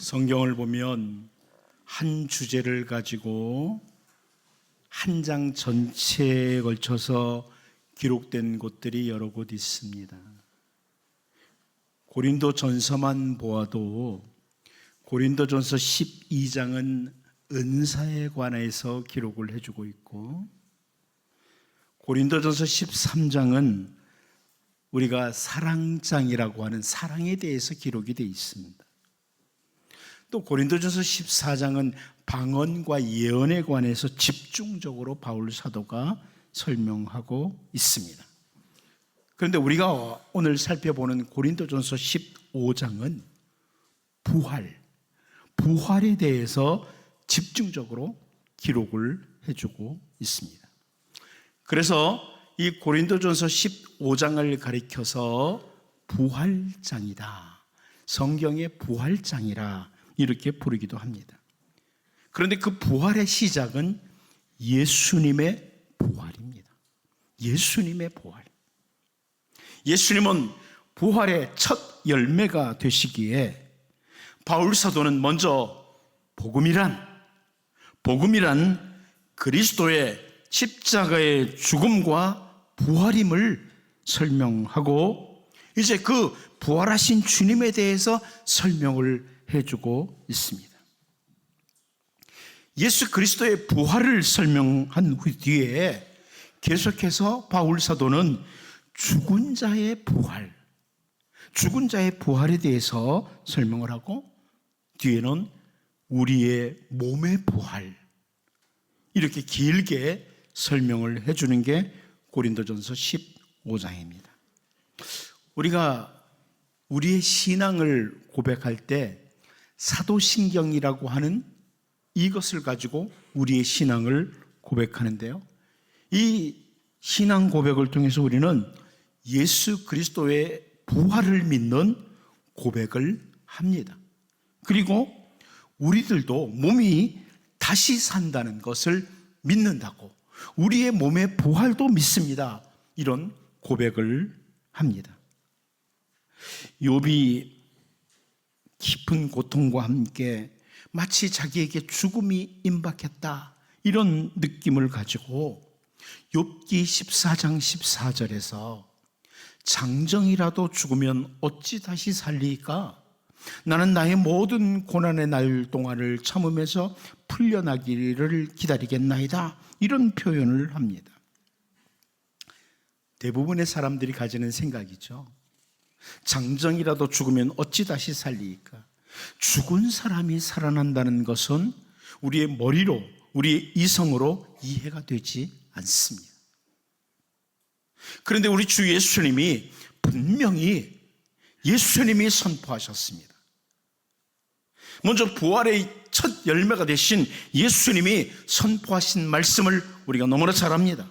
성경을 보면 한 주제를 가지고 한 장 전체에 걸쳐서 기록된 곳들이 여러 곳 있습니다. 고린도 전서만 보아도 고린도 전서 12장은 은사에 관해서 기록을 해주고 있고 고린도 전서 13장은 우리가 사랑장이라고 하는 사랑에 대해서 기록이 되어 있습니다. 또 고린도전서 14장은 방언과 예언에 관해서 집중적으로 바울 사도가 설명하고 있습니다. 그런데 우리가 오늘 살펴보는 고린도전서 15장은 부활, 부활에 대해서 집중적으로 기록을 해주고 있습니다. 그래서 이 고린도전서 15장을 가리켜서 부활장이다. 성경의 부활장이라 이렇게 부르기도 합니다. 그런데 그 부활의 시작은 예수님의 부활입니다. 예수님의 부활. 예수님은 부활의 첫 열매가 되시기에 바울 사도는 먼저 복음이란 복음이란 그리스도의 십자가의 죽음과 부활임을 설명하고 이제 그 부활하신 주님에 대해서 설명을 해주고 있습니다. 예수 그리스도의 부활을 설명한 후 뒤에 계속해서 바울 사도는 죽은 자의 부활, 죽은 자의 부활에 대해서 설명을 하고 뒤에는 우리의 몸의 부활 이렇게 길게 설명을 해주는 게 고린도전서 15장입니다. 우리가 우리의 신앙을 고백할 때 사도신경이라고 하는 이것을 가지고 우리의 신앙을 고백하는데요. 이 신앙 고백을 통해서 우리는 예수 그리스도의 부활을 믿는 고백을 합니다. 그리고 우리들도 몸이 다시 산다는 것을 믿는다고 우리의 몸의 부활도 믿습니다. 이런 고백을 합니다. 욥이 깊은 고통과 함께 마치 자기에게 죽음이 임박했다 이런 느낌을 가지고 욥기 14장 14절에서 장정이라도 죽으면 어찌 다시 살리까? 나는 나의 모든 고난의 날 동안을 참으면서 풀려나기를 기다리겠나이다. 이런 표현을 합니다. 대부분의 사람들이 가지는 생각이죠. 장정이라도 죽으면 어찌 다시 살리까? 죽은 사람이 살아난다는 것은 우리의 머리로, 우리의 이성으로 이해가 되지 않습니다. 그런데 우리 주 예수님이 분명히 예수님이 선포하셨습니다. 먼저 부활의 첫 열매가 되신 예수님이 선포하신 말씀을 우리가 너무나 잘 압니다.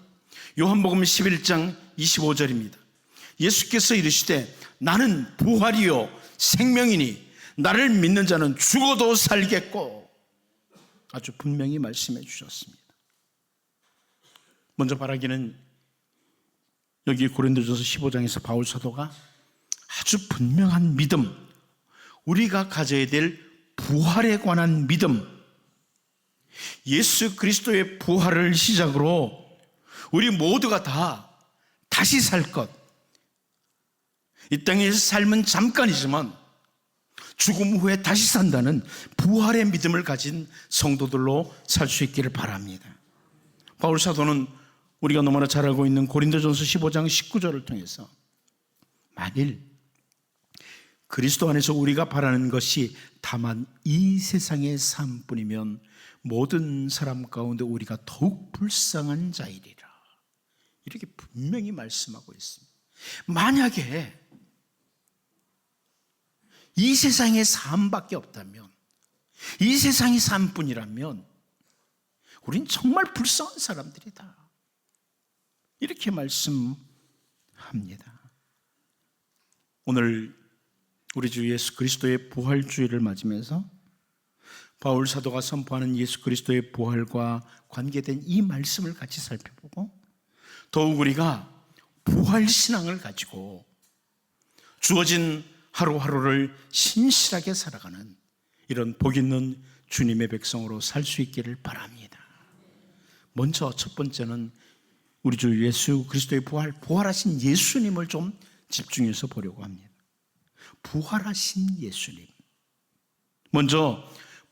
요한복음 11장 25절입니다. 예수께서 이르시되 나는 부활이요 생명이니 나를 믿는 자는 죽어도 살겠고 아주 분명히 말씀해 주셨습니다. 먼저 바라기는 여기 고린도전서 15장에서 바울 사도가 아주 분명한 믿음, 우리가 가져야 될 부활에 관한 믿음, 예수 그리스도의 부활을 시작으로 우리 모두가 다 다시 살 것. 이 땅에서 삶은 잠깐이지만 죽음 후에 다시 산다는 부활의 믿음을 가진 성도들로 살 수 있기를 바랍니다. 바울 사도는 우리가 너무나 잘 알고 있는 고린도전서 15장 19절을 통해서 만일 그리스도 안에서 우리가 바라는 것이 다만 이 세상의 삶뿐이면 모든 사람 가운데 우리가 더욱 불쌍한 자이리라. 이렇게 분명히 말씀하고 있습니다. 만약에 이 세상의 삶밖에 없다면, 이 세상의 삶뿐이라면, 우린 정말 불쌍한 사람들이다. 이렇게 말씀합니다. 오늘 우리 주 예수 그리스도의 부활주의를 맞으면서 바울 사도가 선포하는 예수 그리스도의 부활과 관계된 이 말씀을 같이 살펴보고 더욱 우리가 부활 신앙을 가지고 주어진 하루하루를 신실하게 살아가는 이런 복 있는 주님의 백성으로 살 수 있기를 바랍니다. 먼저 첫 번째는 우리 주 예수 그리스도의 부활, 부활하신 예수님을 좀 집중해서 보려고 합니다. 부활하신 예수님. 먼저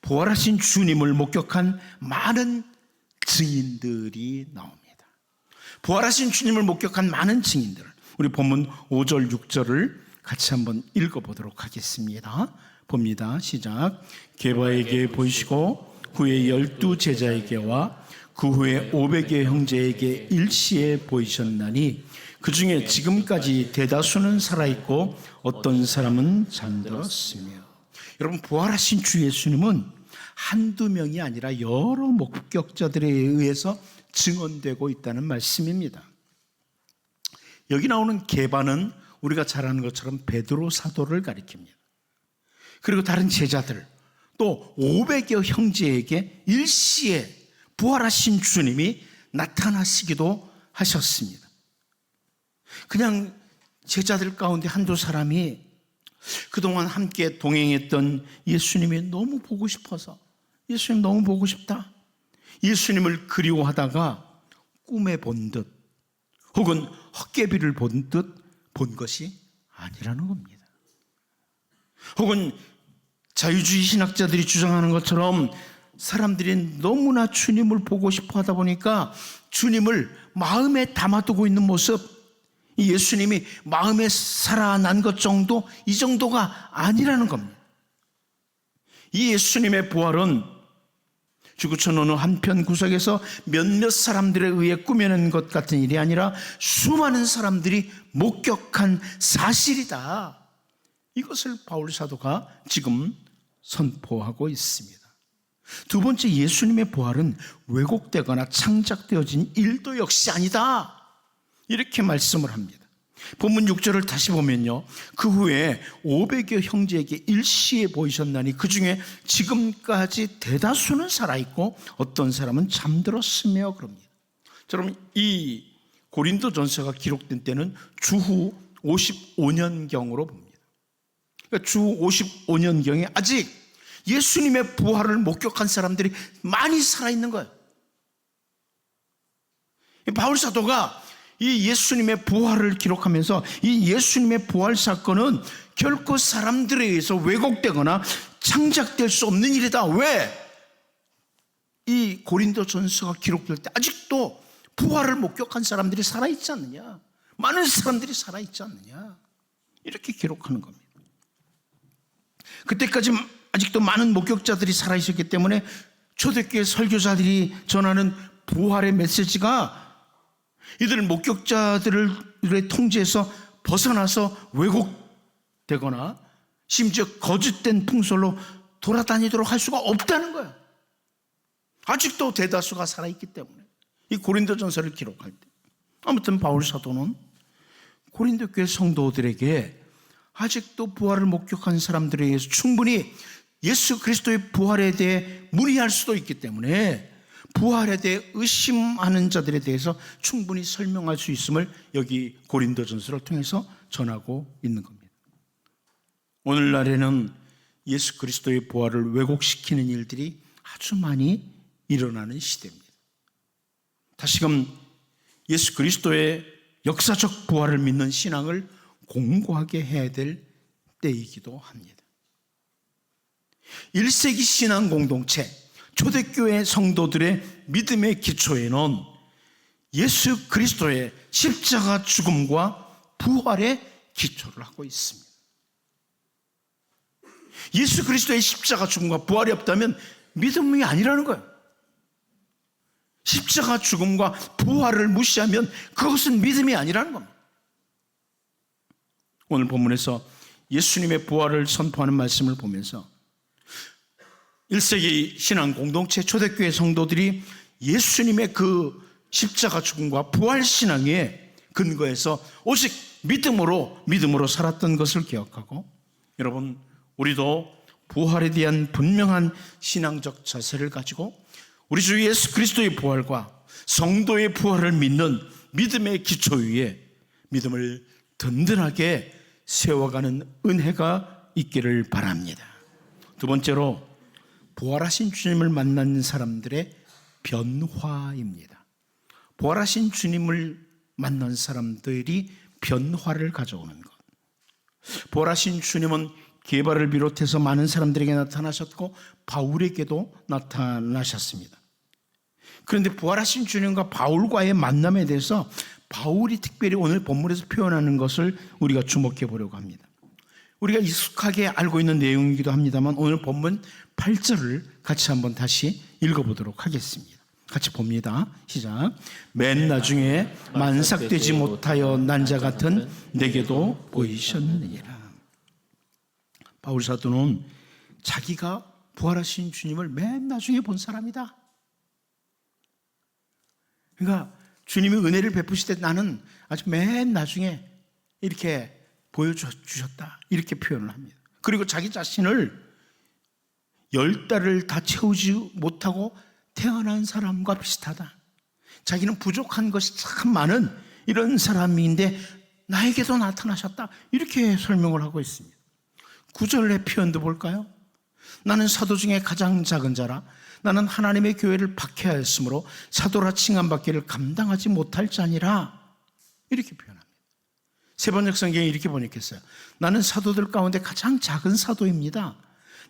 부활하신 주님을 목격한 많은 증인들이 나옵니다. 부활하신 주님을 목격한 많은 증인들. 우리 본문 5절, 6절을 같이 한번 읽어보도록 하겠습니다. 봅니다. 시작. 게바에게 보이시고 후에 열두 제자에게와 그 후에 500의 형제에게 일시에 보이셨나니 그 중에 지금까지 대다수는 살아있고 어떤 사람은 잠들었으며 여러분 부활하신 주 예수님은 한두 명이 아니라 여러 목격자들에 의해서 증언되고 있다는 말씀입니다. 여기 나오는 개바는 우리가 잘 아는 것처럼 베드로 사도를 가리킵니다. 그리고 다른 제자들 또 500여 형제에게 일시에 부활하신 주님이 나타나시기도 하셨습니다. 그냥 제자들 가운데 한두 사람이 그동안 함께 동행했던 예수님이 너무 보고 싶어서 예수님 너무 보고 싶다. 예수님을 그리워하다가 꿈에 본 듯 혹은 헛개비를 본 듯 본 것이 아니라는 겁니다. 혹은 자유주의 신학자들이 주장하는 것처럼 사람들이 너무나 주님을 보고 싶어 하다 보니까 주님을 마음에 담아두고 있는 모습, 이 예수님이 마음에 살아난 것 정도, 이 정도가 아니라는 겁니다. 이 예수님의 부활은 지구촌 어느 한편 구석에서 몇몇 사람들에 의해 꾸며낸 것 같은 일이 아니라 수많은 사람들이 목격한 사실이다. 이것을 바울 사도가 지금 선포하고 있습니다. 두 번째 예수님의 부활은 왜곡되거나 창작되어진 일도 역시 아니다. 이렇게 말씀을 합니다. 본문 6절을 다시 보면요. 그 후에 500여 형제에게 일시에 보이셨나니 그 중에 지금까지 대다수는 살아있고 어떤 사람은 잠들었으며 그럽니다. 여러분, 이 고린도 전서가 기록된 때는 주후 55년경으로 봅니다. 그러니까 주 55년경에 아직 예수님의 부활을 목격한 사람들이 많이 살아있는 거예요. 바울 사도가 이 예수님의 부활을 기록하면서 이 예수님의 부활 사건은 결코 사람들에 의해서 왜곡되거나 창작될 수 없는 일이다. 왜? 이 고린도 전서가 기록될 때 아직도 부활을 목격한 사람들이 살아있지 않느냐? 많은 사람들이 살아있지 않느냐? 이렇게 기록하는 겁니다. 그때까지 아직도 많은 목격자들이 살아있었기 때문에 초대교회 설교자들이 전하는 부활의 메시지가 이들 목격자들의 통제에서 벗어나서 왜곡되거나 심지어 거짓된 풍설로 돌아다니도록 할 수가 없다는 거예요. 아직도 대다수가 살아있기 때문에 이 고린도 전서를 기록할 때 아무튼 바울 사도는 고린도 교회 성도들에게 아직도 부활을 목격한 사람들에 의해서 충분히 예수 그리스도의 부활에 대해 문의할 수도 있기 때문에 부활에 대해 의심하는 자들에 대해서 충분히 설명할 수 있음을 여기 고린도전서를 통해서 전하고 있는 겁니다. 오늘날에는 예수 그리스도의 부활을 왜곡시키는 일들이 아주 많이 일어나는 시대입니다. 다시금 예수 그리스도의 역사적 부활을 믿는 신앙을 공고하게 해야 될 때이기도 합니다. 1세기 신앙 공동체, 초대교회 성도들의 믿음의 기초에는 예수 그리스도의 십자가 죽음과 부활의 기초를 하고 있습니다. 예수 그리스도의 십자가 죽음과 부활이 없다면 믿음이 아니라는 거예요. 십자가 죽음과 부활을 무시하면 그것은 믿음이 아니라는 겁니다. 오늘 본문에서 예수님의 부활을 선포하는 말씀을 보면서 1세기 신앙 공동체 초대교회 성도들이 예수님의 그 십자가 죽음과 부활 신앙에 근거해서 오직 믿음으로 믿음으로 살았던 것을 기억하고 여러분 우리도 부활에 대한 분명한 신앙적 자세를 가지고 우리 주 예수 그리스도의 부활과 성도의 부활을 믿는 믿음의 기초 위에 믿음을 든든하게 세워가는 은혜가 있기를 바랍니다. 두 번째로 부활하신 주님을 만난 사람들의 변화입니다. 부활하신 주님을 만난 사람들이 변화를 가져오는 것. 부활하신 주님은 개발을 비롯해서 많은 사람들에게 나타나셨고 바울에게도 나타나셨습니다. 그런데 부활하신 주님과 바울과의 만남에 대해서 바울이 특별히 오늘 본문에서 표현하는 것을 우리가 주목해 보려고 합니다. 우리가 익숙하게 알고 있는 내용이기도 합니다만 오늘 본문 8절을 같이 한번 다시 읽어보도록 하겠습니다. 같이 봅니다. 시작. 맨 나중에 만삭되지 못하여 난자 같은 내게도 보이셨느니라. 바울 사도는 자기가 부활하신 주님을 맨 나중에 본 사람이다. 그러니까 주님이 은혜를 베푸실 때 나는 아주 맨 나중에 이렇게 보여주셨다. 이렇게 표현을 합니다. 그리고 자기 자신을 열 달을 다 채우지 못하고 태어난 사람과 비슷하다. 자기는 부족한 것이 참 많은 이런 사람인데 나에게도 나타나셨다. 이렇게 설명을 하고 있습니다. 구절의 표현도 볼까요? 나는 사도 중에 가장 작은 자라 나는 하나님의 교회를 박해하였으므로 사도라 칭함받기를 감당하지 못할 자니라 이렇게 표현합니다. 세번역 성경에 이렇게 번역했어요. 나는 사도들 가운데 가장 작은 사도입니다.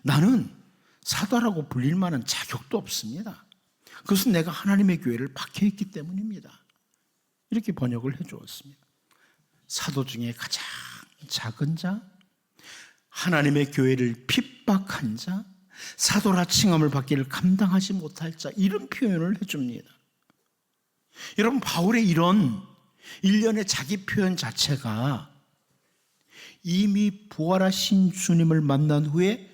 나는 사도라고 불릴 만한 자격도 없습니다. 그것은 내가 하나님의 교회를 박해했기 때문입니다. 이렇게 번역을 해 주었습니다. 사도 중에 가장 작은 자, 하나님의 교회를 핍박한 자, 사도라 칭함을 받기를 감당하지 못할 자, 이런 표현을 해 줍니다. 여러분, 바울의 이런 일련의 자기 표현 자체가 이미 부활하신 주님을 만난 후에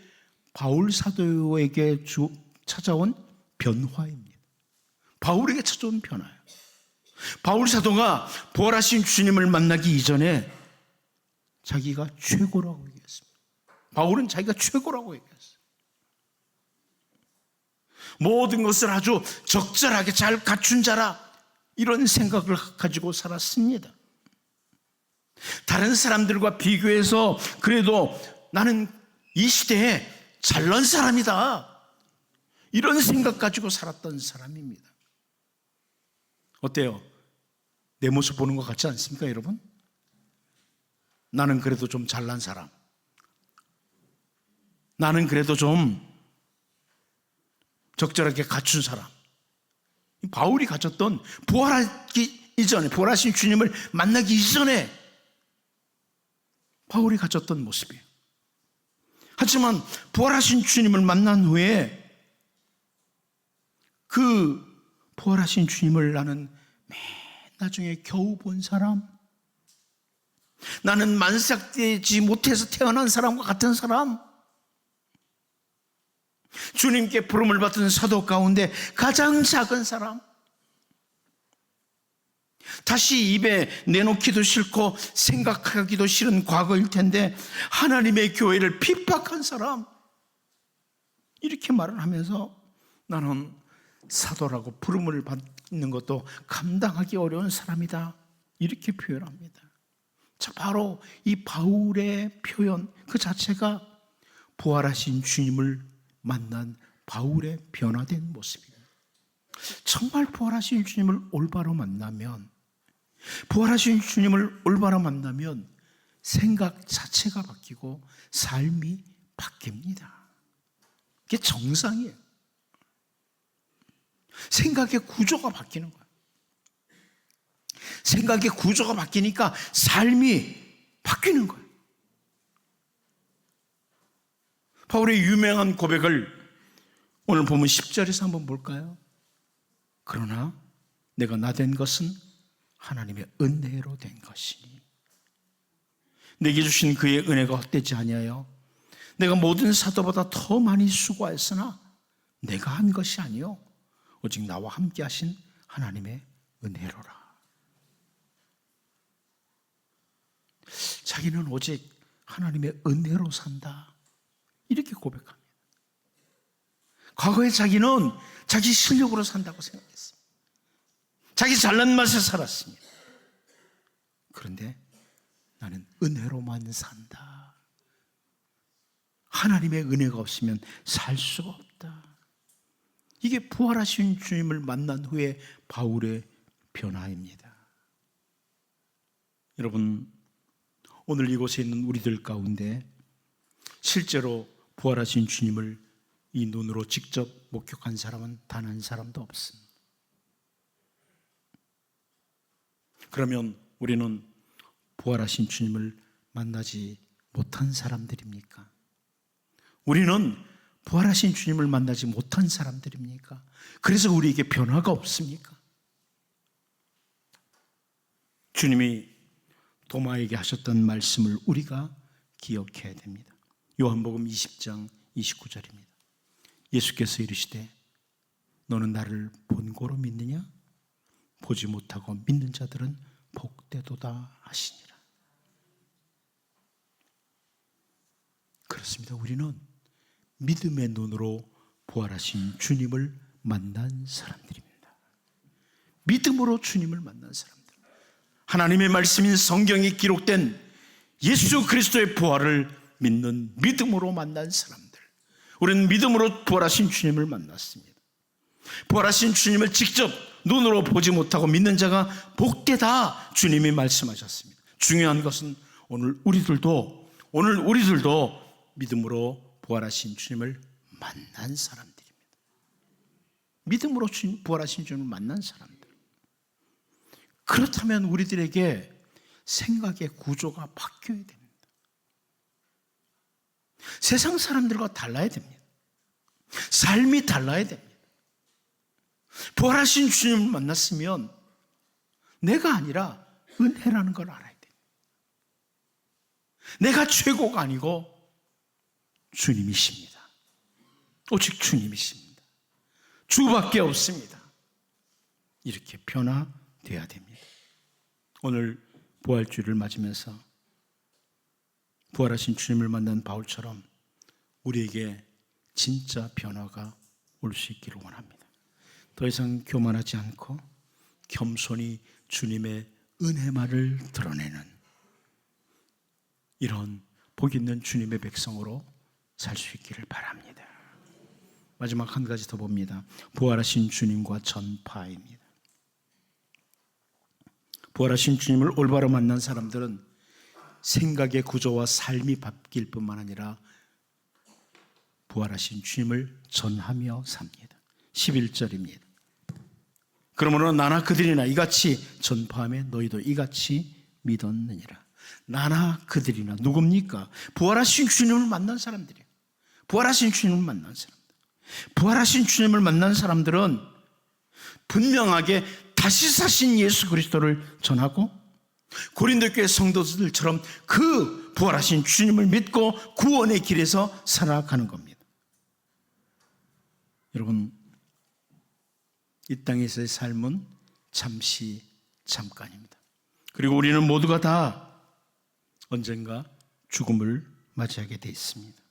바울 사도에게 주, 찾아온 변화입니다. 바울에게 찾아온 변화예요. 바울 사도가 부활하신 주님을 만나기 이전에 자기가 최고라고 얘기했습니다. 바울은 자기가 최고라고 얘기했어요. 모든 것을 아주 적절하게 잘 갖춘 자라 이런 생각을 가지고 살았습니다. 다른 사람들과 비교해서 그래도 나는 이 시대에 잘난 사람이다. 이런 생각 가지고 살았던 사람입니다. 어때요? 내 모습 보는 것 같지 않습니까, 여러분? 나는 그래도 좀 잘난 사람. 나는 그래도 좀 적절하게 갖춘 사람. 바울이 가졌던 부활하기 이전에, 부활하신 주님을 만나기 이전에 바울이 가졌던 모습이에요. 하지만 부활하신 주님을 만난 후에 그 부활하신 주님을 나는 맨 나중에 겨우 본 사람, 나는 만삭되지 못해서 태어난 사람과 같은 사람, 주님께 부름을 받은 사도 가운데 가장 작은 사람, 다시 입에 내놓기도 싫고 생각하기도 싫은 과거일 텐데 하나님의 교회를 핍박한 사람. 이렇게 말을 하면서 나는 사도라고 부름을 받는 것도 감당하기 어려운 사람이다. 이렇게 표현합니다. 자 바로 이 바울의 표현 그 자체가 부활하신 주님을 만난 바울의 변화된 모습입니다. 정말 부활하신 주님을 올바로 만나면 부활하신 주님을 올바로 만나면 생각 자체가 바뀌고 삶이 바뀝니다. 이게 정상이에요. 생각의 구조가 바뀌는 거예요. 생각의 구조가 바뀌니까 삶이 바뀌는 거예요. 바울의 유명한 고백을 오늘 보면 10절에서 한번 볼까요? 그러나 내가 나 된 것은 하나님의 은혜로 된 것이니 내게 주신 그의 은혜가 헛되지 아니하여 내가 모든 사도보다 더 많이 수고하였으나 내가 한 것이 아니요 오직 나와 함께 하신 하나님의 은혜로라. 자기는 오직 하나님의 은혜로 산다. 이렇게 고백합니다. 과거에 자기는 자기 실력으로 산다고 생각했습니다. 자기 잘난 맛에 살았습니다. 그런데 나는 은혜로만 산다. 하나님의 은혜가 없으면 살 수가 없다. 이게 부활하신 주님을 만난 후에 바울의 변화입니다. 여러분, 오늘 이곳에 있는 우리들 가운데 실제로 부활하신 주님을 이 눈으로 직접 목격한 사람은 단 한 사람도 없습니다. 그러면 우리는 부활하신 주님을 만나지 못한 사람들입니까? 우리는 부활하신 주님을 만나지 못한 사람들입니까? 그래서 우리에게 변화가 없습니까? 주님이 도마에게 하셨던 말씀을 우리가 기억해야 됩니다. 요한복음 20장 29절입니다. 예수께서 이르시되 너는 나를 본고로 믿느냐? 보지 못하고 믿는 자들은 복되도다 하시니라. 그렇습니다. 우리는 믿음의 눈으로 부활하신 주님을 만난 사람들입니다. 믿음으로 주님을 만난 사람들. 하나님의 말씀인 성경에 기록된 예수 그리스도의 부활을 믿는 믿음으로 만난 사람들. 우리는 믿음으로 부활하신 주님을 만났습니다. 부활하신 주님을 직접 눈으로 보지 못하고 믿는 자가 복되다 주님이 말씀하셨습니다. 중요한 것은 오늘 우리들도 오늘 우리들도 믿음으로 부활하신 주님을 만난 사람들입니다. 믿음으로 부활하신 주님을 만난 사람들. 그렇다면 우리들에게 생각의 구조가 바뀌어야 됩니다. 세상 사람들과 달라야 됩니다. 삶이 달라야 됩니다. 부활하신 주님을 만났으면 내가 아니라 은혜라는 걸 알아야 돼. 내가 최고가 아니고 주님이십니다. 오직 주님이십니다. 주밖에 없습니다. 이렇게 변화돼야 됩니다. 오늘 부활주를 맞으면서 부활하신 주님을 만난 바울처럼 우리에게 진짜 변화가 올 수 있기를 원합니다. 더 이상 교만하지 않고 겸손히 주님의 은혜만을 드러내는 이런 복 있는 주님의 백성으로 살 수 있기를 바랍니다. 마지막 한 가지 더 봅니다. 부활하신 주님과 전파입니다. 부활하신 주님을 올바로 만난 사람들은 생각의 구조와 삶이 바뀔 뿐만 아니라 부활하신 주님을 전하며 삽니다. 11절입니다. 그러므로 나나 그들이나 이같이 전파함에 너희도 이같이 믿었느니라. 나나 그들이나 누굽니까? 부활하신 주님을 만난 사람들이에요. 부활하신 주님을 만난 사람들. 부활하신 주님을 만난 사람들은 분명하게 다시 사신 예수 그리스도를 전하고 고린도 교회 성도들처럼 그 부활하신 주님을 믿고 구원의 길에서 살아가는 겁니다. 여러분 이 땅에서의 삶은 잠시 잠깐입니다. 그리고 우리는 모두가 다 언젠가 죽음을 맞이하게 돼 있습니다.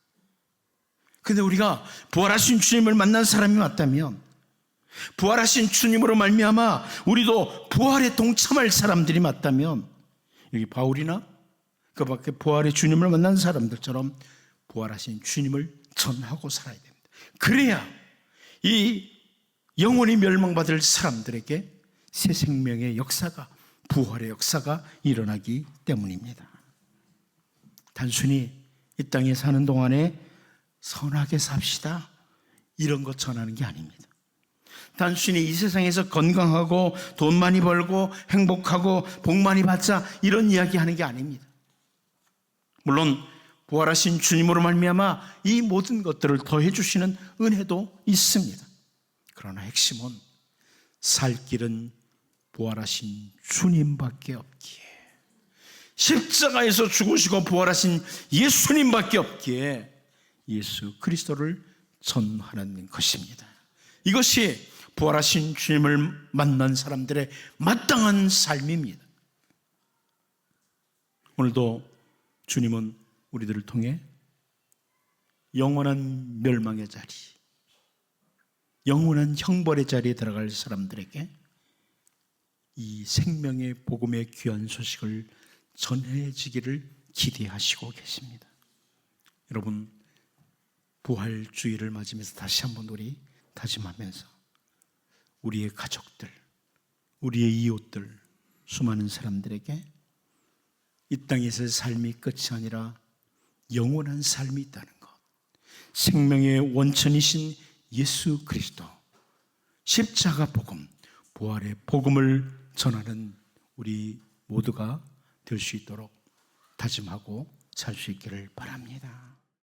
근데 우리가 부활하신 주님을 만난 사람이 맞다면 부활하신 주님으로 말미암아 우리도 부활에 동참할 사람들이 맞다면 여기 바울이나 그 밖에 부활의 주님을 만난 사람들처럼 부활하신 주님을 전하고 살아야 됩니다. 그래야 이 영원히 멸망받을 사람들에게 새 생명의 역사가 부활의 역사가 일어나기 때문입니다. 단순히 이 땅에 사는 동안에 선하게 삽시다 이런 것 전하는 게 아닙니다. 단순히 이 세상에서 건강하고 돈 많이 벌고 행복하고 복 많이 받자 이런 이야기 하는 게 아닙니다. 물론 부활하신 주님으로 말미암아 이 모든 것들을 더해 주시는 은혜도 있습니다. 그러나 핵심은 살 길은 부활하신 주님밖에 없기에 십자가에서 죽으시고 부활하신 예수님밖에 없기에 예수 그리스도를 전하는 것입니다. 이것이 부활하신 주님을 만난 사람들의 마땅한 삶입니다. 오늘도 주님은 우리들을 통해 영원한 멸망의 자리, 영원한 형벌의 자리에 들어갈 사람들에게 이 생명의 복음의 귀한 소식을 전해지기를 기대하시고 계십니다. 여러분, 부활주의를 맞으면서 다시 한번 우리 다짐하면서 우리의 가족들, 우리의 이웃들, 수많은 사람들에게 이 땅에서의 삶이 끝이 아니라 영원한 삶이 있다는 것. 생명의 원천이신 예수 그리스도, 십자가 복음, 부활의 복음을 전하는 우리 모두가 될 수 있도록 다짐하고 살 수 있기를 바랍니다.